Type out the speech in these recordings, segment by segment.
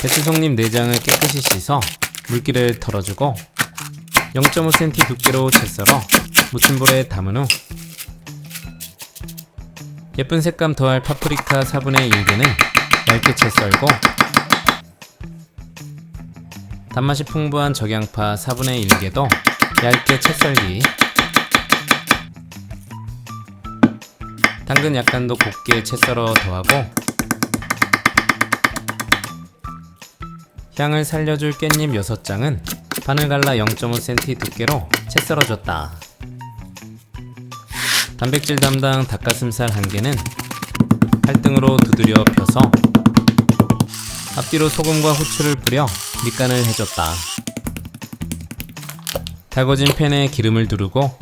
배추송잎 내장을 깨끗이 씻어 물기를 털어주고 0.5cm 두께로 채 썰어 무침볼에 담은 후 예쁜 색감 더할 파프리카 4분의 1개는 얇게 채 썰고 단맛이 풍부한 적양파 4분의 1개도 얇게 채 썰기. 당근 약간도 곱게 채 썰어 더하고 향을 살려줄 깻잎 6장은 반을 갈라 0.5cm 두께로 채 썰어줬다. 단백질 담당 닭가슴살 1개는 칼등으로 두드려 펴서 앞뒤로 소금과 후추를 뿌려 밑간을 해줬다. 달궈진 팬에 기름을 두르고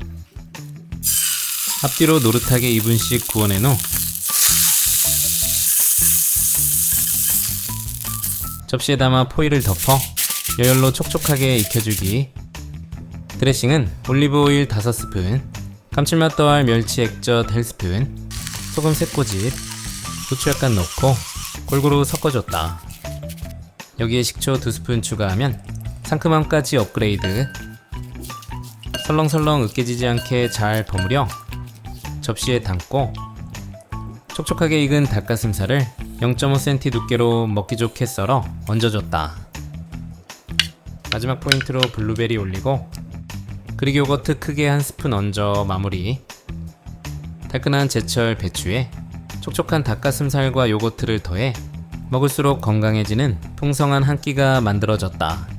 앞뒤로 노릇하게 2분씩 구워낸 후 접시에 담아 포일을 덮어 여열로 촉촉하게 익혀주기. 드레싱은 올리브 오일 5스푼 감칠맛 더할 멸치 액젓 1스푼 소금 3꼬집 후추 약간 넣고 골고루 섞어줬다. 여기에 식초 2스푼 추가하면 상큼함까지 업그레이드. 설렁설렁 으깨지지 않게 잘 버무려 접시에 담고 촉촉하게 익은 닭가슴살을 0.5cm 두께로 먹기 좋게 썰어 얹어줬다. 마지막 포인트로 블루베리 올리고 그릭 요거트 크게 한 스푼 얹어 마무리. 달큰한 제철 배추에 촉촉한 닭가슴살과 요거트를 더해 먹을수록 건강해지는 풍성한 한 끼가 만들어졌다.